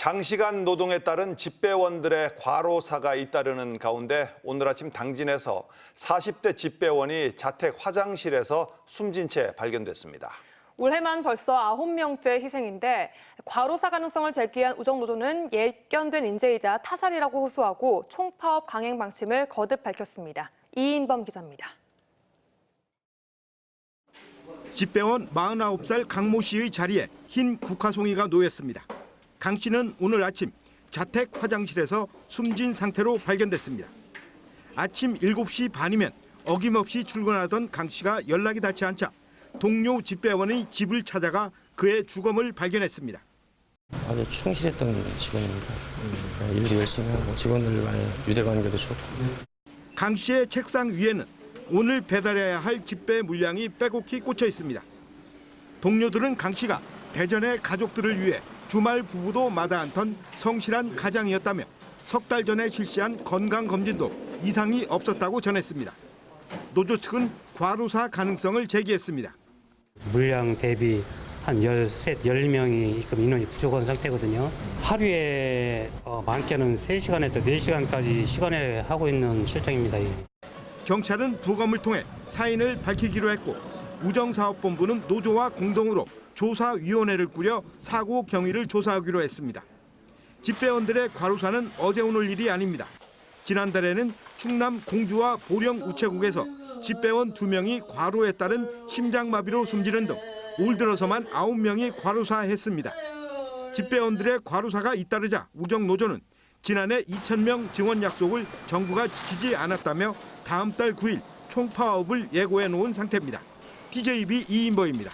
장시간 노동에 따른 집배원들의 과로사가 잇따르는 가운데 오늘 아침 당진에서 40대 집배원이 자택 화장실에서 숨진 채 발견됐습니다. 올해만 벌써 9명째 희생인데 과로사 가능성을 제기한 우정노조는 예견된 인재이자 타살이라고 호소하고 총파업 강행 방침을 거듭 밝혔습니다. 이인범 기자입니다. 집배원 49살 강모 씨의 자리에 흰 국화송이가 놓였습니다. 강 씨는 오늘 아침 자택 화장실에서 숨진 상태로 발견됐습니다. 아침 7시 반이면 어김없이 출근하던 강 씨가 연락이 닿지 않자 동료 집배원의 집을 찾아가 그의 주검을 발견했습니다. 아주 충실했던 직원입니다. 네, 일도 열심히 하고 직원들 간의 유대관계도 좋고 강 씨의 책상 위에는 오늘 배달해야 할 집배 물량이 빼곡히 꽂혀 있습니다. 동료들은 강 씨가 대전의 가족들을 위해 주말 부부도 마다 않던 성실한 가장이었다며 석 달 전에 실시한 건강 검진도 이상이 없었다고 전했습니다. 노조 측은 과로사 가능성을 제기했습니다. 물량 대비 한 13, 10명이 지금 인원이 부족한 상태거든요. 하루에 어, 많게는 3시간에서 4시간까지 시간에 하고 있는 실정입니다. 경찰은 부검을 통해 사인을 밝히기로 했고 우정사업본부는 노조와 공동으로 조사위원회를 꾸려 사고 경위를 조사하기로 했습니다. 집배원들의 과로사는 어제 오늘 일이 아닙니다. 지난달에는 충남 공주와 보령 우체국에서 집배원 2명이 과로에 따른 심장마비로 숨지는 등 올 들어서만 9명이 과로사했습니다. 집배원들의 과로사가 잇따르자 우정노조는 지난해 2,000명 증원 약속을 정부가 지키지 않았다며 다음 달 9일 총파업을 예고해 놓은 상태입니다. TJB 이인보입니다.